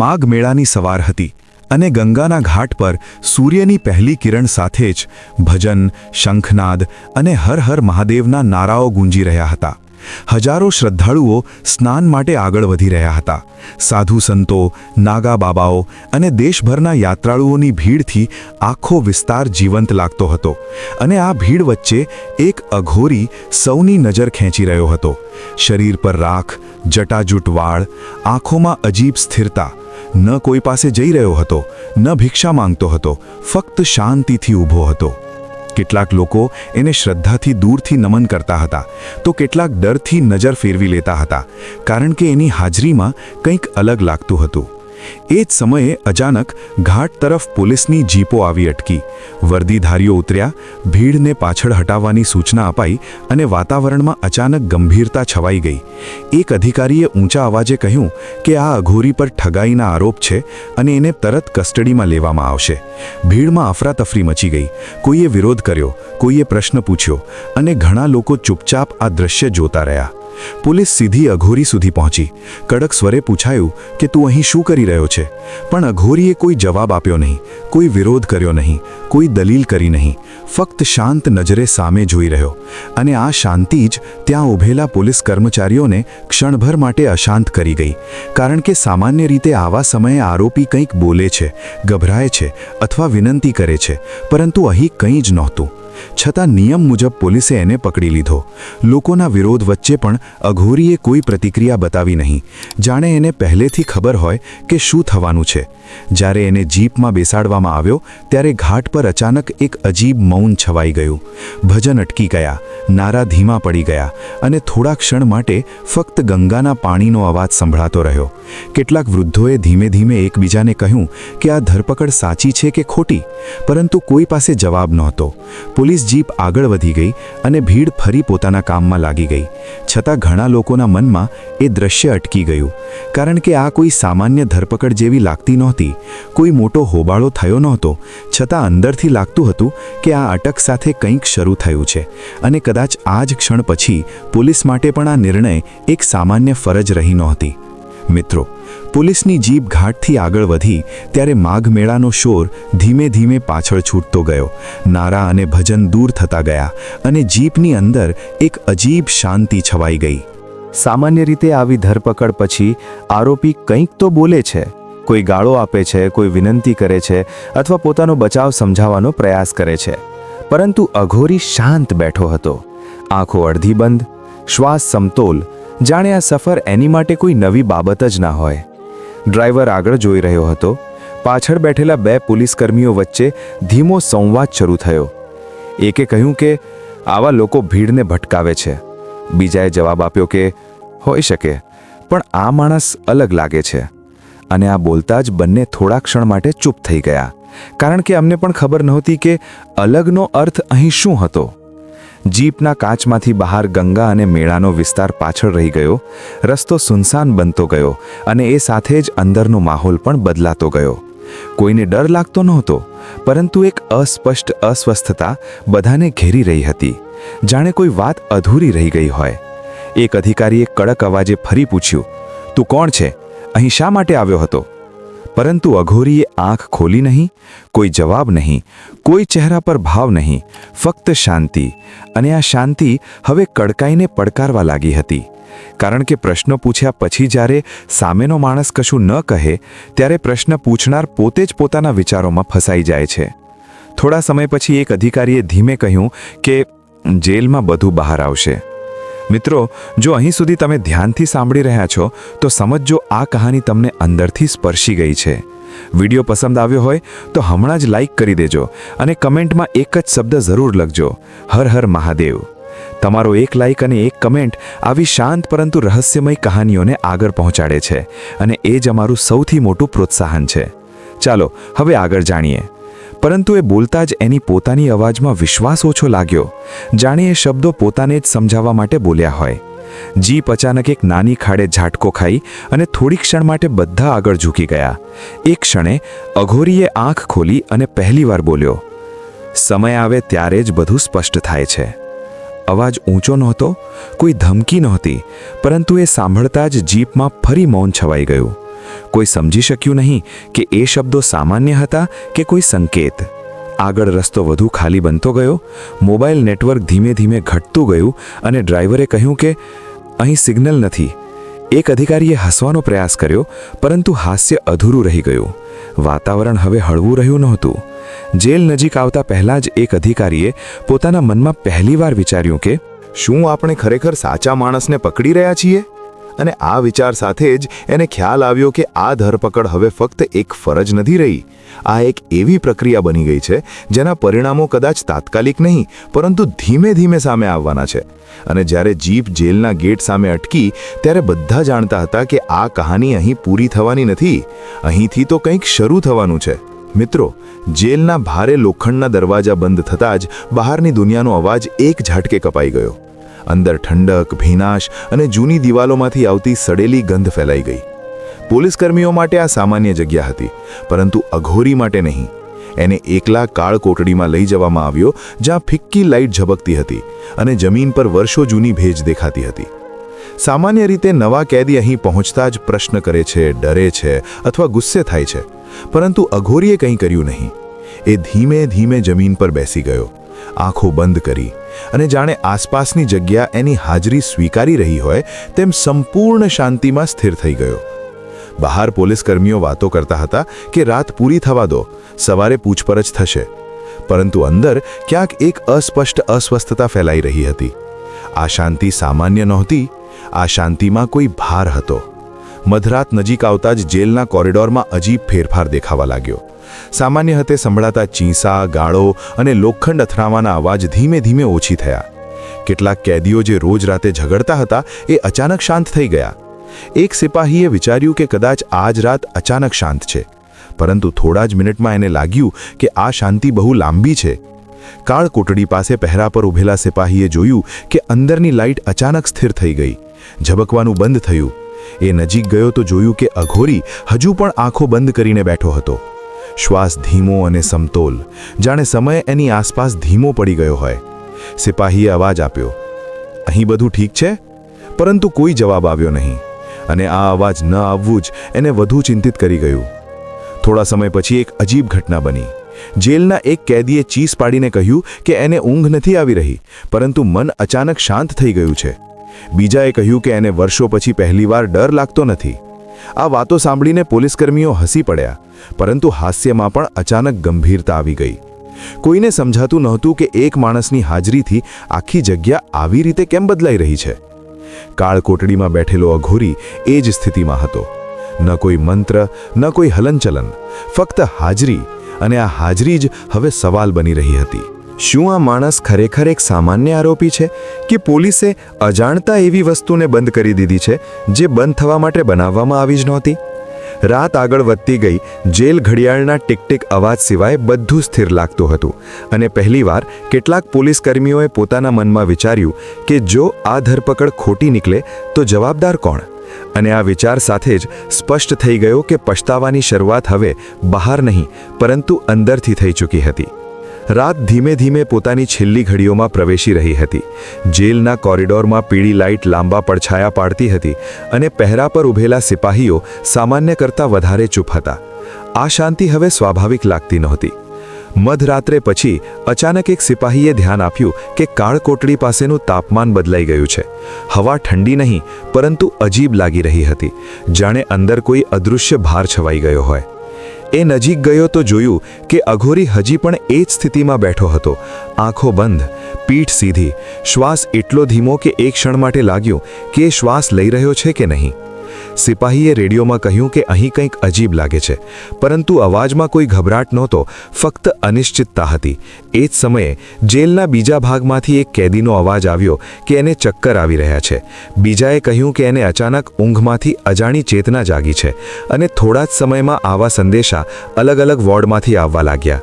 માઘ મેળાની સવાર હતી અને ગંગાના ઘાટ પર સૂર્યની પહેલી કિરણ સાથે જ ભજન, શંખનાદ અને હર હર મહાદેવના નારાઓ ગુંજી રહ્યા હતા. હજારો શ્રદ્ધાળુઓ સ્નાન માટે આગળ વધી રહ્યા હતા. સાધુ સંતો નાગા બાબાઓ અને દેશભરના યાત્રાળુઓની ભીડથી આખો વિસ્તાર જીવંત લાગતો હતો અને આ ભીડ વચ્ચે એક અઘોરી સૌની નજર ખેંચી રહ્યો હતો. શરીર પર રાખ, જટાજૂટ વાળ, આંખોમાં અજીબ સ્થિરતા, ન કોઈ પાસે જઈ રહ્યો હતો, ન ભિક્ષા માંગતો હતો, ફક્ત શાંતિથી ઊભો હતો. કેટલાક લોકો એને શ્રદ્ધાથી દૂરથી નમન કરતા હતા. તો કેટલાક ડરથી નજર ફેરવી લેતા હતા, કારણ કે એની હાજરીમાં કંઈક અલગ લાગતું હતું. એ જ સમયે અચાનક ઘાટ તરફ પોલીસની જીપો આવી અટકી. વર્દીધારીઓ ઉતર્યા, ભીડને પાછળ હટાવવાની સૂચના અપાઈ અને વાતાવરણમાં અચાનક ગંભીરતા છવાઈ ગઈ. એક અધિકારીએ ઊંચા અવાજે કહ્યું કે આ અઘોરી પર ઠગાઈના આરોપ છે અને એને તરત કસ્ટડીમાં લેવામાં આવશે. ભીડમાં અફરાતફરી મચી ગઈ. કોઈએ વિરોધ કર્યો, કોઈએ પ્રશ્ન પૂછ્યો અને ઘણા લોકો ચૂપચાપ આ દ્રશ્ય જોતા રહ્યા. પોલીસ સીધી અઘોરી સુધી પહોંચી. કડક સ્વરે પૂછાયું કે તું અહીં શું કરી રહ્યો છે? પણ અઘોરીએ કોઈ જવાબ આપ્યો નહીં, કોઈ વિરોધ કર્યો નહીં, કોઈ દલીલ કરી નહીં. ફક્ત શાંત નજરે સામે જોઈ રહ્યો. અને આ શાંતિ જ ત્યાં ઊભેલા પોલીસ કર્મચારીઓને ક્ષણભર માટે અશાંત કરી ગઈ. કારણ કે સામાન્ય રીતે આવા સમયે આરોપી કંઈક બોલે છે, ગભરાય છે અથવા વિનંતી કરે છે, પરંતુ અહીં કંઈ જ નહોતું. છતાં નિયમ મુજબ પોલીસે એને પકડી લીધો. લોકોના વિરોધ વચ્ચે પણ અઘોરીએ કોઈ પ્રતિક્રિયા બતાવી નહીં. જાણે એને પહેલેથી ખબર હોય કે શું થવાનું છે. જ્યારે એને જીપમાં બેસાડવામાં આવ્યો, ત્યારે ઘાટ પર અચાનક એક અજીબ મૌન છવાઈ ગયું. ભજન અટકી ગયા, નારા ધીમા પડી ગયા અને થોડા ક્ષણ માટે ફક્ત ગંગાના પાણીનો અવાજ સંભળાતો રહ્યો. કેટલાક વૃદ્ધોએ ધીમે ધીમે એકબીજાને કહ્યું કે આ ધરપકડ સાચી છે કે ખોટી? પરંતુ કોઈ પાસે જવાબ નહોતો. પોલીસ જીપ આગળ વધી ગઈ અને ભીડ ફરી પોતાના કામમાં લાગી ગઈ. છતાં ઘણા લોકોના મનમાં એ દ્રશ્ય અટકી ગયું. કારણ કે આ કોઈ સામાન્ય ધરપકડ જેવી લાગતી નહોતી. કોઈ મોટો હોબાળો થયો નહોતો. છતાં અંદરથી લાગતું હતું કે આ અટક સાથે કંઈક શરૂ થયું છે. અને કદાચ આ જ ક્ષણ પછી પોલીસ માટે પણ આ નિર્ણય એક સામાન્ય ફરજ રહી નહોતી. મિત્રો, પોલીસની જીપ ઘાટથી આગળ વધી ત્યારે માઘ મેળાનો શોર ધીમે ધીમે પાછળ છૂટતો ગયો. નારા અને ભજન દૂર થતા ગયા અને જીપની અંદર એક અજીબ શાંતિ છવાઈ ગઈ. સામાન્ય રીતે આવી ધરપકડ પછી આરોપી કંઈક તો બોલે છે, કોઈ ગાળો આપે છે, કોઈ વિનંતી કરે છે અથવા પોતાનો બચાવ સમજાવવાનો પ્રયાસ કરે છે. પરંતુ અઘોરી શાંત બેઠો હતો. આંખો અડધી બંધ, શ્વાસ સમતોલ જાણે આ સફર એની માટે કોઈ નવી બાબત જ ના હોય. ડ્રાઈવર આગળ જોઈ રહ્યો હતો. પાછળ બેઠેલા બે પોલીસકર્મીઓ વચ્ચે ધીમો સંવાદ શરૂ થયો. એકે કહ્યું કે, આવા લોકો ભીડને ભટકાવે છે. બીજાએ જવાબ આપ્યો કે, હોઈ શકે, પણ આ માણસ અલગ લાગે છે. અને આ બોલતા જ બંને થોડા ક્ષણ માટે ચૂપ થઈ ગયા. કારણ કે અમને પણ ખબર નહોતી કે અલગનો અર્થ અહીં શું હતો. જીપના કાચમાંથી બહાર ગંગા અને મેળાનો વિસ્તાર પાછળ રહી ગયો, રસ્તો સુનસાન બનતો ગયો અને એ સાથે જ અંદરનો માહોલ પણ બદલાતો ગયો. કોઈને ડર લાગતો નહોતો, પરંતુ એક અસ્પષ્ટ અસ્વસ્થતા બધાને ઘેરી રહી હતી. જાણે કોઈ વાત અધૂરી રહી ગઈ હોય. એક અધિકારીએ કડક અવાજે ફરી પૂછ્યું, તું કોણ છે? અહીં શા માટે આવ્યો હતો? પરંતુ અઘોરીએ આંખ ખોલી નહીં, કોઈ જવાબ નહીં, કોઈ ચહેરા પર ભાવ નહીં, ફક્ત શાંતિ. અને આ શાંતિ હવે કડકાઈને પડકારવા લાગી હતી. કારણ કે પ્રશ્નો પૂછ્યા પછી જ્યારે સામેનો માણસ કશું ન કહે, ત્યારે પ્રશ્ન પૂછનાર પોતે જ પોતાના વિચારોમાં ફસાઈ જાય છે. થોડા સમય પછી એક અધિકારીએ ધીમે કહ્યું કે, જેલમાં બધું બહાર આવશે. મિત્રો, જો અહીં સુધી તમે ધ્યાનથી સાંભળી રહ્યા છો, તો સમજો આ કહાની તમને અંદરથી સ્પર્શી ગઈ છે. વીડિયો પસંદ આવ્યો હોય તો હમણાં જ લાઈક કરી દેજો અને કમેન્ટમાં એક જ શબ્દ જરૂર લખજો. હર હર મહાદેવ. તમારો એક લાઇક અને એક કમેન્ટ આવી શાંત પરંતુ રહસ્યમય કહાનીઓને આગળ પહોંચાડે છે અને એ જ અમારું સૌથી મોટું પ્રોત્સાહન છે. ચાલો, હવે આગળ જાણીએ. પરંતુ એ બોલતા જ એની પોતાની અવાજમાં વિશ્વાસ ઓછો લાગ્યો. જાણે એ શબ્દો પોતાને જ સમજાવવા માટે બોલ્યા હોય. જીપ અચાનક એક નાની ખાડે ઝાટકો ખાઈ અને થોડી ક્ષણ માટે બધા આગળ ઝૂકી ગયા. એક ક્ષણે અઘોરીએ આંખ ખોલી અને પહેલીવાર બોલ્યો, સમય આવે ત્યારે જ બધું સ્પષ્ટ થાય છે. અવાજ ઊંચો નહોતો, કોઈ ધમકી નહોતી, પરંતુ એ સાંભળતા જ જીપમાં ફરી મૌન છવાઈ ગયું. કોઈ સમજી શક્યું નહીં કે એ શબ્દો સામાન્ય હતા કે કોઈ સંકેત. આગળ રસ્તો વધુ ખાલી બનતો ગયો, મોબાઈલ નેટવર્ક ધીમે ધીમે ઘટતું ગયું અને ડ્રાઈવરે કહ્યું કે અહીં સિગ્નલ નથી. એક અધિકારીએ હસવાનો પ્રયાસ કર્યો, પરંતુ હાસ્ય અધૂરું રહી ગયું. વાતાવરણ હવે હળવું રહ્યું નહોતું. જેલ નજીક આવતા પહેલાં જ એક અધિકારીએ પોતાના મનમાં પહેલીવાર વિચાર્યું કે, શું આપણે ખરેખર સાચા માણસને પકડી રહ્યા છીએ? અને આ વિચાર સાથે જ એને ખ્યાલ આવ્યો કે આ ધરપકડ હવે ફક્ત એક ફરજ નથી રહી. આ એક એવી પ્રક્રિયા બની ગઈ છે, જેના પરિણામો કદાચ તાત્કાલિક નહીં, પરંતુ ધીમે ધીમે સામે આવવાના છે. અને જ્યારે જીપ જેલના ગેટ સામે અટકી, ત્યારે બધા જાણતા હતા કે આ કહાની અહીં પૂરી થવાની નથી. અહીંથી તો કંઈક શરૂ થવાનું છે. મિત્રો, જેલના ભારે લોખંડના દરવાજા બંધ થતાં જ બહારની દુનિયાનો અવાજ એક ઝાટકે કપાઈ ગયો. અંદર ઠંડક, ભીનાશ અને જૂની દિવાલોમાંથી આવતી સડેલી ગંધ ફેલાઈ ગઈ. પોલીસકર્મીઓ માટે આ સામાન્ય જગ્યા હતી, પરંતુ અઘોરી માટે નહીં. એને એકલા કાળ કોટડીમાં લઈ જવામાં આવ્યો, જ્યાં ફિક્કી લાઇટ ઝબકતી હતી અને જમીન પર વર્ષો જૂની ભેજ દેખાતી હતી. સામાન્ય રીતે નવા કેદી અહીં પહોંચતા જ પ્રશ્ન કરે છે, ડરે છે અથવા ગુસ્સે થાય છે, પરંતુ અઘોરીએ કંઈ કર્યું નહીં. એ ધીમે ધીમે જમીન પર બેસી ગયો. આંખો બંધ કરી અને જાણે આસપાસની જગ્યા એની હાજરી સ્વીકારી રહી હોય તેમ સંપૂર્ણ શાંતિમાં સ્થિર થઈ ગયો. બહાર પોલીસકર્મીઓ વાતો કરતા હતા કે રાત પૂરી થવા દો, સવારે પૂછપરછ થશે. પરંતુ અંદર ક્યાંક એક અસ્પષ્ટ અસ્વસ્થતા ફેલાઈ રહી હતી. આ શાંતિ સામાન્ય નહોતી, આ શાંતિમાં કોઈ ભાર હતો. મધરાત નજીક આવતા જ જેલના કોરિડોરમાં અજીબ ફેરફાર દેખાવા લાગ્યો. સામાન્ય હતે સંભળાતા ચીંસા, ગાળો અને લોખંડ અથડાવાના અવાજ ધીમે ધીમે ઓછી થયા. કેટલાક કેદીઓ જે રોજ રાતે ઝઘડતા હતા, એ અચાનક શાંત થઈ ગયા. એક સિપાહીએ વિચાર્યું કે કદાચ આજ રાત અચાનક શાંત છે. પરંતુ થોડા જ મિનિટમાં એને લાગ્યું કે આ શાંતિ બહુ લાંબી છે. કાળ કોટડી પાસે પહેરા પર ઊભેલા સિપાહીએ જોયું કે અંદરની લાઇટ અચાનક સ્થિર થઈ ગઈ. ઝબકવાનું બંધ થયું. એ નજીક ગયો તો જોયું કે અઘોરી હજુ પણ આંખો બંધ કરીને બેઠો હતો. શ્વાસ ધીમો અને સમતોલ. જાણે સમય એની આસપાસ ધીમો પડી ગયો હોય. સિપાહીએ અવાજ આપ્યો, અહીં બધું ઠીક છે? પરંતુ કોઈ જવાબ આવ્યો નહીં. અને આ અવાજ ન આવવું જ એને વધુ ચિંતિત કરી ગયું. થોડા સમય પછી એક અજીબ ઘટના બની. જેલના એક કેદીએ ચીસ પાડીને કહ્યું કે એને ઊંઘ નથી આવી રહી, પરંતુ મન અચાનક શાંત થઈ ગયું છે. બીજાએ કહ્યું કે એને વર્ષો પછી પહેલીવાર ડર લાગતો નથી. આ વાતો સાંભળીને પોલીસકર્મીઓ હસી પડ્યા, પરંતુ હાસ્યમાં પણ અચાનક ગંભીરતા આવી ગઈ. કોઈને સમજાતું નહોતું કે એક માણસની હાજરીથી આખી જગ્યા આવી રીતે કેમ બદલાઈ રહી છે. કાળકોટડીમાં બેઠેલો અઘોરી એ જ સ્થિતિમાં હતો. ન કોઈ મંત્ર, ન કોઈ હલનચલન, ફક્ત હાજરી, અને આ હાજરી જ હવે સવાલ બની રહી હતી. શું આ માણસ ખરેખર એક સામાન્ય આરોપી છે કે પોલીસે અજાણતા એવી વસ્તુને બંધ કરી દીધી છે જે બંધ થવા માટે બનાવવામાં આવી જ નહોતી? રાત આગળ વધતી ગઈ, જેલ ઘડિયાળના ટિકટિક અવાજ સિવાય બધું સ્થિર લાગતું હતું. અને પહેલીવાર કેટલાક પોલીસકર્મીઓએ પોતાના મનમાં વિચાર્યું કે જો આ ધરપકડ ખોટી નીકળે, તો જવાબદાર કોણ? અને આ વિચાર સાથે જ સ્પષ્ટ થઈ ગયો કે પછતાવાની શરૂઆત હવે બહાર નહીં, પરંતુ અંદરથી થઈ ચૂકી હતી. રાત ધીમે ધીમે પોતાની છેલ્લી ઘડીઓમાં પ્રવેશી રહી હતી. જેલના કોરિડોરમાં પીળી લાઇટ લાંબા પડછાયા પાડતી હતી અને પહેરા પર ઊભેલા સિપાહીઓ સામાન્ય કરતાં વધારે ચૂપ હતા. આ શાંતિ હવે સ્વાભાવિક લાગતી નહોતી. મધરાત્રે પછી અચાનક એક સિપાહીએ ધ્યાન આપ્યું કે કાળકોટડી પાસેનું તાપમાન બદલાઈ ગયું છે. હવા ઠંડી નહીં, પરંતુ અજીબ લાગી રહી હતી. જાણે અંદર કોઈ અદૃશ્ય ભાર છવાઈ ગયો હોય. એ નજીક ગયો તો જોયું કે અઘોરી હજી પણ એ જ સ્થિતિમાં બેઠો હતો. આંખો બંધ, પીઠ સીધી. શ્વાસ એટલો ધીમો કે એક ક્ષણ માટે લાગ્યું કે શ્વાસ લઈ રહ્યો છે કે નહીં. સિપાહીએ રેડિયોમાં કહ્યું કે અહીં કંઈક અજીબ લાગે છે. પરંતુ અવાજમાં કોઈ ગભરાટ નહોતો, ફક્ત અનિશ્ચિતતા હતી. એ જ સમયે જેલના બીજા ભાગમાંથી એક કેદીનો અવાજ આવ્યો કે એને ચક્કર આવી રહ્યા છે. બીજાએ કહ્યું કે એને અચાનક ઊંઘમાંથી અજાણી ચેતના જાગી છે અને થોડા જ સમયમાં આવા સંદેશા અલગ અલગ વોર્ડમાંથી આવવા લાગ્યા.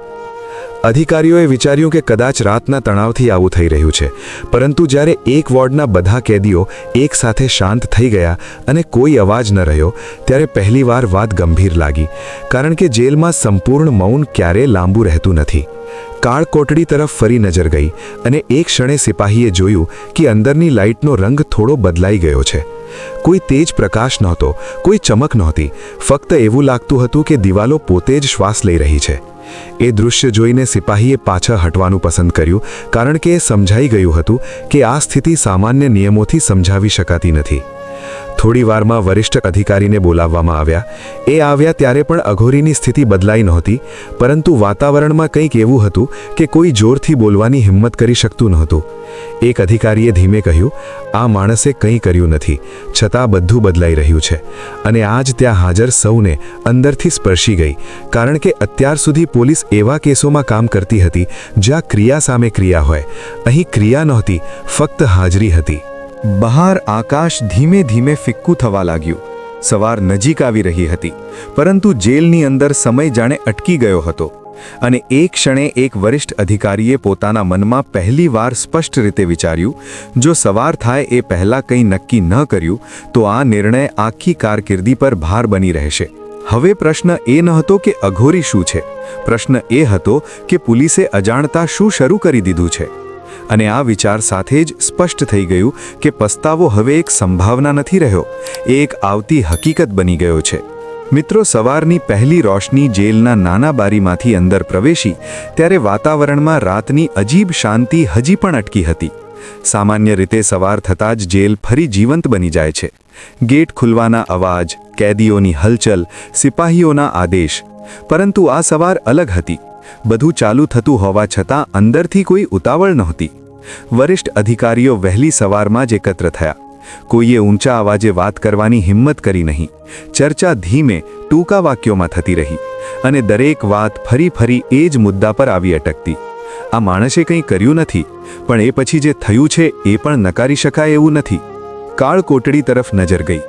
અધિકારીઓએ વિચાર્યું કે કદાચ રાતના તણાવથી આવું થઈ રહ્યું છે. પરંતુ જ્યારે એક વોર્ડના બધા કેદીઓ એક સાથે શાંત થઈ ગયા અને કોઈ અવાજ ન રહ્યો, ત્યારે પહેલીવાર વાત ગંભીર લાગી. કારણ કે જેલમાં સંપૂર્ણ મૌન ક્યારેય લાંબુ રહેતું નથી. કાળ કોટડી તરફ ફરી નજર ગઈ અને એક ક્ષણે સિપાહીએ જોયું કે અંદરની લાઇટનો રંગ થોડો બદલાઈ ગયો છે. કોઈ તેજ પ્રકાશ નહોતો, કોઈ ચમક નહોતી. ફક્ત એવું લાગતું હતું કે દિવાલો પોતે જ શ્વાસ લઈ રહી છે. એ દૃશ્ય જોઈને સિપાહીએ પાછા હટવાનું પસંદ કર્યું, કારણ કે એ સમજાઈ ગયું હતું કે આ સ્થિતિ સામાન્ય નિયમોથી સમજાવી શકાતી નથી. થોડી વારમાં વરિષ્ઠ અધિકારીને બોલાવવામાં આવ્યા. એ આવ્યા ત્યારે પણ અઘોરીની સ્થિતિ બદલાઈ નહોતી, પરંતુ વાતાવરણમાં કંઈક એવું હતું કે કોઈ જોરથી બોલવાની હિંમત કરી શકતું નહોતું. એક અધિકારીએ ધીમે કહ્યું, આ માણસે કંઈ કર્યું નથી, છતાં બધું બદલાઈ રહ્યું છે, અને આજ ત્યાં હાજર સૌને અંદરથી સ્પર્શી ગઈ, કારણ કે અત્યાર સુધી પોલીસ એવા કેસોમાં કામ કરતી હતી જ્યાં ક્રિયા સામે ક્રિયા હોય. અહીં ક્રિયા નહોતી, ફક્ત હાજરી હતી. બહાર આકાશ ધીમે ધીમે ફિક્કું થવા લાગ્યું. સવાર નજીક આવી રહી હતી, પરંતુ જેલની અંદર સમય જાણે અટકી ગયો હતો અને એક ક્ષણે એક વરિષ્ઠ અધિકારીએ પોતાના મનમાં પહેલીવાર સ્પષ્ટ રીતે વિચાર્યું, જો સવાર થાય એ પહેલાં કંઈ નક્કી ન કર્યું, તો આ નિર્ણય આખી કારકિર્દી પર ભાર બની રહેશે. હવે પ્રશ્ન એ ન હતો કે અઘોરી શું છે? પ્રશ્ન એ હતો કે પોલીસે અજાણતા શું શરૂ કરી દીધું છે? અને આ વિચાર સાથે જ સ્પષ્ટ થઈ ગયું કે પસ્તાવો હવે એક સંભાવના નથી રહ્યો. એ એક આવતી હકીકત બની ગયો છે. મિત્રો, સવારની પહેલી રોશની જેલના નાના બારીમાંથી અંદર પ્રવેશી, ત્યારે વાતાવરણમાં રાતની અજીબ શાંતિ હજી પણ અટકી હતી. સામાન્ય રીતે સવાર થતાં જ જેલ ફરી જીવંત બની જાય છે. ગેટ ખુલવાના અવાજ, કેદીઓની હલચલ, સિપાહીઓના આદેશ, પરંતુ આ સવાર અલગ હતી. બધું ચાલુ થતું હોવા છતાં અંદરથી કોઈ ઉતાવળ નહોતી. વરિષ્ઠ અધિકારીઓ વહેલી સવારમાં જ એકત્ર થયા. કોઈએ ઊંચા અવાજે વાત કરવાની હિંમત કરી નહીં. ચર્ચા ધીમે, ટૂંકા વાક્યોમાં થતી રહી અને દરેક વાત ફરી ફરી એ જ મુદ્દા પર આવી અટકતી. આ માણસે કંઈ કર્યું નથી, પણ એ પછી જે થયું છે એ પણ નકારી શકાય એવું નથી. કાળ કોટડી તરફ નજર ગઈ.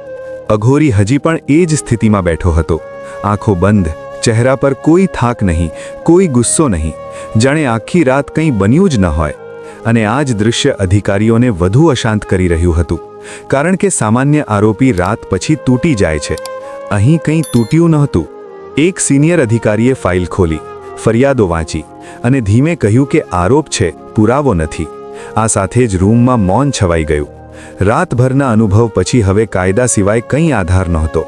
અઘોરી હજી પણ એ જ સ્થિતિમાં બેઠો હતો. આંખો બંધ ચહેરા પર કોઈ થાક નહીં, કોઈ ગુસ્સો નહીં. જાણે આખી રાત કંઈ બન્યું જ ન હોય. અને આ જ દૃશ્ય અધિકારીઓને વધુ અશાંત કરી રહ્યું હતું. કારણ કે સામાન્ય આરોપી રાત પછી તૂટી જાય છે. અહીં કંઈ તૂટ્યું નહોતું એક સિનિયર અધિકારીએ ફાઇલ ખોલી, ફરિયાદો વાંચી અને ધીમે કહ્યું કે આરોપ છે, પુરાવો નથી. આ સાથે જ રૂમમાં મૌન છવાઈ ગયું. રાતભરના અનુભવ પછી હવે કાયદા સિવાય કંઈ આધાર નહોતો.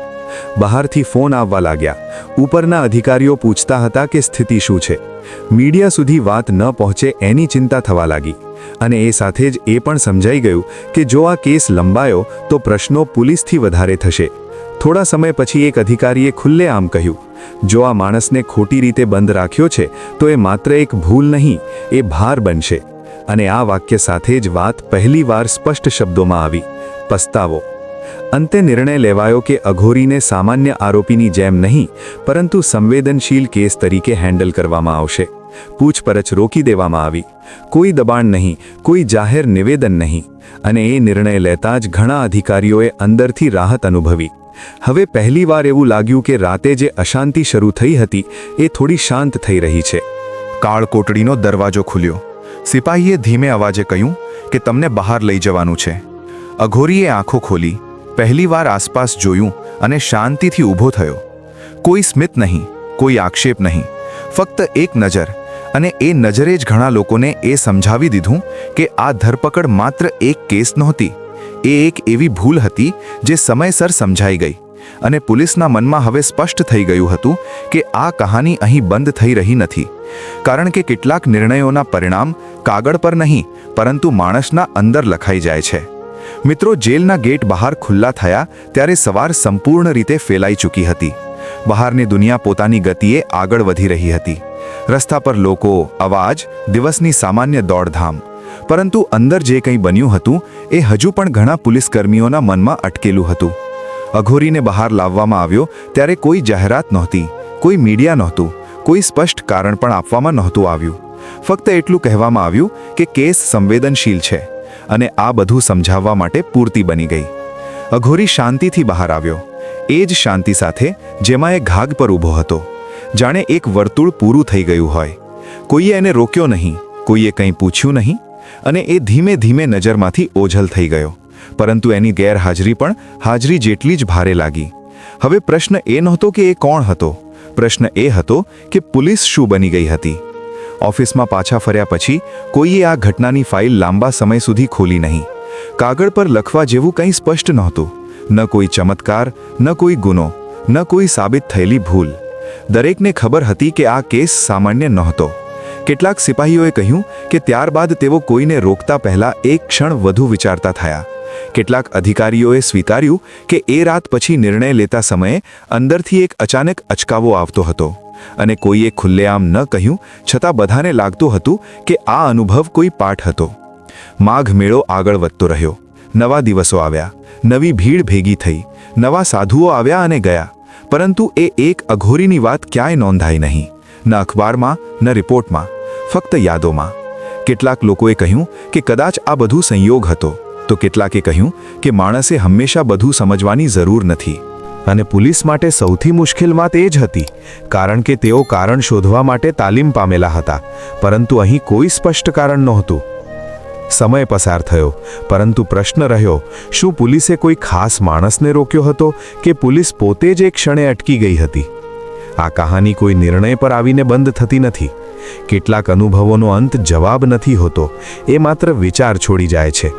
બહારથી ફોન આવવા લાગ્યા. ઉપરના અધિકારીઓ પૂછતા હતા કે સ્થિતિ શું છે. મીડિયા સુધી વાત ન પહોંચે એની ચિંતા થવા લાગી. અને એ સાથે જ એ પણ સમજાઈ ગયું કે જો આ કેસ લંબાયો, તો પ્રશ્નો પોલીસથી વધારે થશે. થોડા સમય પછી એક અધિકારીએ ખુલ્લેઆમ કહ્યું, જો આ માણસને ખોટી રીતે બંધ રાખ્યો છે, તો એ માત્ર એક ભૂલ નહીં, એ ભાર બનશે. અને આ વાક્ય સાથે જ વાત પહેલીવાર સ્પષ્ટ શબ્દોમાં આવી. પસ્તાવો. અંતે નિર્ણય લેવાયો કે અઘોરીને સામાન્ય આરોપીની જેમ નહીં, પરંતુ સંવેદનશીલ કેસ તરીકે હેન્ડલ કરવામાં આવશે. પૂછપરછ રોકી દેવામાં આવી. કોઈ દબાણ નહીં, કોઈ જાહેર નિવેદન નહીં, અને એ નિર્ણય લેતા જ ઘણા અધિકારીઓએ અંદરથી રાહત અનુભવી. હવે પહેલીવાર એવું લાગ્યું કે રાતે જે અશાંતિ શરૂ થઈ હતી, એ થોડી શાંત થઈ રહી છે. કાળકોટડીનો દરવાજો ખુલ્યો. સિપાહીએ ધીમે અવાજે કહ્યું કે, તમને બહાર લઈ જવાનું છે. અઘોરીએ આંખો ખોલી પહેલીવાર આસપાસ જોયું અને શાંતિથી ઊભો થયો. કોઈ સ્મિત નહીં, કોઈ આક્ષેપ નહીં. ફક્ત એક નજર અને એ નજરે જ ઘણા લોકોને એ સમજાવી દીધું કે આ ધરપકડ માત્ર એક કેસ નહોતી. એ એક એવી ભૂલ હતી જે સમયસર સમજાઈ ગઈ અને પોલીસના મનમાં હવે સ્પષ્ટ થઈ ગયું હતું કે આ કહાની અહીં બંધ થઈ રહી નથી. કારણ કે કેટલાક નિર્ણયોના પરિણામ કાગળ પર નહીં, પરંતુ માણસના અંદર લખાઈ જાય છે. મિત્રો, જેલના ગેટ બહાર ખુલ્લા થયા ત્યારે સવાર સંપૂર્ણ રીતે ફેલાઈ ચૂકી હતી. બહારની દુનિયા પોતાની ગતિએ આગળ વધી રહી હતી. રસ્તા પર લોકો, અવાજ, દિવસની સામાન્ય દોડધામ. પરંતુ અંદર જે કંઈ બન્યું હતું, એ હજુ પણ ઘણા પોલીસકર્મીઓના મનમાં અટકેલું હતું. અઘોરીને બહાર લાવવામાં આવ્યો ત્યારે કોઈ જાહેરાત નહોતી, કોઈ મીડિયા નહોતું, કોઈ સ્પષ્ટ કારણ પણ આપવામાં નહોતું આવ્યું. ફક્ત એટલું કહેવામાં આવ્યું કે કેસ સંવેદનશીલ છે. અને આ બધું સમજાવવા માટે પૂરતી બની ગઈ. અઘોરી શાંતિથી બહાર આવ્યો. એ જ શાંતિ સાથે જેમાં એ ઘાગ પર ઊભો હતો. જાણે એક વર્તુળ પૂરું થઈ ગયું હોય. કોઈએ એને રોક્યો નહીં, કોઈએ કંઈ પૂછ્યું નહીં, અને એ ધીમે ધીમે નજરમાંથી ઓઝલ થઈ ગયો. પરંતુ એની ગેરહાજરી પણ હાજરી જેટલી જ ભારે લાગી. હવે પ્રશ્ન એ નહોતો કે એ કોણ હતો? પ્રશ્ન એ હતો કે પોલીસ શું બની ગઈ હતી? ઓફિસમાં પાછા ફર્યા પછી કોઈએ આ ઘટનાની ફાઇલ લાંબા સમય સુધી ખોલી નહીં. કાગળ પર લખવા જેવું કંઈ સ્પષ્ટ નહોતું. ન કોઈ ચમત્કાર, ન કોઈ ગુનો, ન કોઈ સાબિત થયેલી ભૂલ. દરેકને ખબર હતી કે આ કેસ સામાન્ય નહોતો. કેટલાક સિપાહીઓએ કહ્યું કે ત્યારબાદ તેઓ કોઈને રોકતા પહેલા એક ક્ષણ વધુ વિચારતા થયા. કેટલાક અધિકારીઓએ સ્વીકાર્યું કે એ રાત પછી નિર્ણય લેતા સમયે અંદરથી એક અચાનક અચકાવો આવતો હતો. અને કોઈએ ખુલ્લેઆમ ન કહ્યું, છતાં બધાને લાગતું હતું કે આ અનુભવ કોઈ પાઠ હતો. માઘ મેળો આગળ વધતો રહ્યો. નવા દિવસો આવ્યા. નવી ભીડ ભેગી થઈ. નવા સાધુઓ આવ્યા અને ગયા. પરંતુ એ એક અઘોરીની વાત ક્યાંય નોંધાઈ નહીં. ન અખબારમાં, ન રિપોર્ટમાં, ફક્ત યાદોમાં. કેટલાક લોકોએ કહ્યું કે કદાચ આ બધું સંયોગ હતો. તો કેટલાકે કહ્યું કે માણસે હંમેશા બધું સમજવાની જરૂર નથી. અને પોલીસ માટે સૌથી મુશ્કેલ વાત એ જ હતી, કારણ કે તેઓ કારણ શોધવા માટે તાલીમ પામેલા હતા, પરંતુ અહીં કોઈ સ્પષ્ટ કારણ નહોતું. સમય પસાર થયો, પરંતુ પ્રશ્ન રહ્યો, શું પોલીસે કોઈ ખાસ માણસને રોક્યો હતો કે પોલીસ પોતે જ એક ક્ષણે અટકી ગઈ હતી? આ કહાની કોઈ નિર્ણય પર આવીને બંધ થતી નથી. કેટલાક અનુભવોનો અંત જવાબ નથી હોતો, એ માત્ર વિચાર છોડી જાય છે.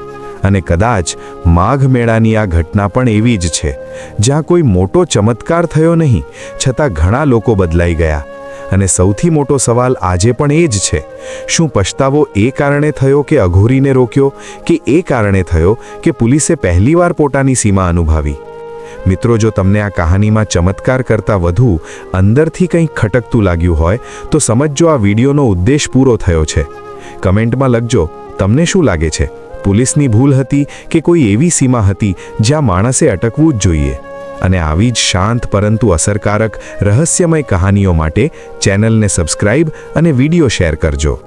અને કદાચ માઘ મેળાની આ ઘટના પણ એવી જ છે, જ્યાં કોઈ મોટો ચમત્કાર થયો નહીં, છતાં ઘણા લોકો બદલાઈ ગયા. અને સૌથી મોટો સવાલ આજે પણ એ જ છે, શું પછતાવો એ કારણે થયો કે અઘોરીને રોક્યો, કે એ કારણે થયો કે પોલીસે પહેલીવાર પોતાની સીમા અનુભવી? મિત્રો, જો તમને આ કહાનીમાં ચમત્કાર કરતાં વધુ અંદરથી કંઈક ખટકતું લાગ્યું હોય, તો સમજજો આ વિડીયોનો ઉદ્દેશ પૂરો થયો છે. કમેન્ટમાં લખજો, તમને શું લાગે છે? પોલીસની ભૂલ હતી કે કોઈ એવી સીમા હતી જ્યાં માણસે અટકવું જ જોઈએ. અને આવી જ શાંત પરંતુ અસરકારક રહસ્યમય કહાનીઓ માટે ચેનલને સબસ્ક્રાઇબ અને વીડિયો શેર કરજો.